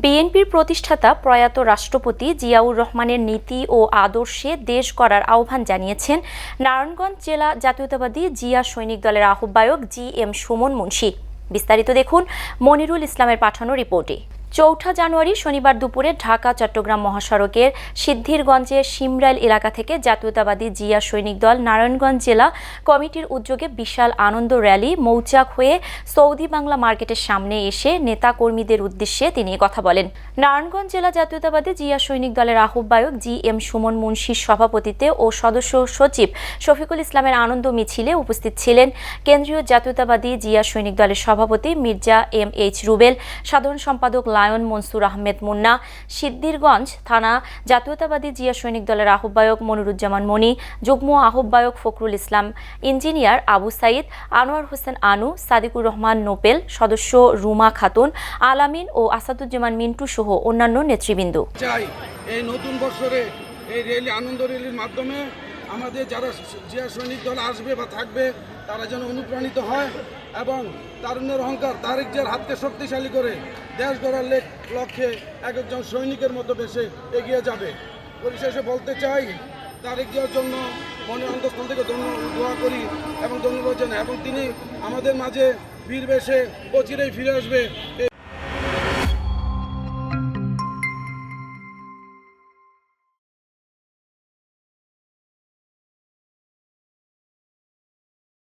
বিএনপির প্রতিষ্ঠাতা প্রয়াত রাষ্ট্রপতি জিয়াউর রহমানের নীতি ও আদর্শে দেশ করার আহ্বান জানিয়েছেন নারায়ণগঞ্জ জেলা জাতীয়তাবাদী জিয়া সৈনিক দলের আহ্বায়ক জি এম সুমন মুন্সী। বিস্তারিত দেখুন মনিরুল ইসলামের পাঠানো রিপোর্টে। চৌঠা জানুয়ারি শনিবার দুপুরে ঢাকা, চট্টগ্রাম মহাসড়কের সিদ্ধিরগঞ্জের সিমরাইল এলাকা থেকে জাতীয়তাবাদী জিয়া সৈনিক দল নারায়ণগঞ্জ জেলা কমিটির উদ্যোগে বিশাল আনন্দ র্যালি, মৌচাক হয়ে সৌদি বাংলা মার্কেটের সামনে এসে নেতা কর্মীদের উদ্দেশ্যে তিনি কথা বলেন। নারায়ণগঞ্জ জেলা জাতীয়তাবাদী জিয়া সৈনিক দলের আহ্বায়ক জি এম সুমন মুন্সির সভাপতিত্বে ও সদস্য সচিব শফিকুল ইসলামের আনন্দ মিছিলে উপস্থিত ছিলেন কেন্দ্রীয় জাতীয়তাবাদী জিয়া সৈনিক দলের সভাপতি মির্জা এম এইচ রুবেল, সাধারণ সম্পাদক লায়ন মনসুর আহমেদ মুন্না সিদ্দিরগঞ্জ থানা জাতীয়তাবাদী জিয়া সৈনিক দলের আহ্বায়ক মনিরুজ্জামান মনি, যুগ্ম আহ্বায়ক ফখরুল ইসলাম, ইঞ্জিনিয়ার আবু সাইদ, আনোয়ার হোসেন আনু, সাদিকুর রহমান নোপেল, সদস্য রুমা খাতুন, আলামিন ও আসাদুজ্জামান মিন্টু সহ অন্যান্য নেতৃবৃন্দ। চাই এই নতুন বছরে এই র্যালি আনন্দ র্যালির মাধ্যমে আমাদের যারা জিয়া সৈনিক দল আসবে বা থাকবে, তারা যেন অনুপ্রাণিত হয় এবং তারুণ্যের অহংকার তারেক জিয়ার হাতকে শক্তিশালী করে দেশ গড়ার লক্ষ্যে এক একজন সৈনিকের মতো বেশে এগিয়ে যাবে। পরিশেষে বলতে চাই তারেক জিয়ার জন্য মনের অন্তঃস্থল থেকে ধন্য দোয়া করি এবং ধন্যবাদ জানাই। এবং তিনি আমাদের মাঝে বীর বেশে ফিরে আসবে।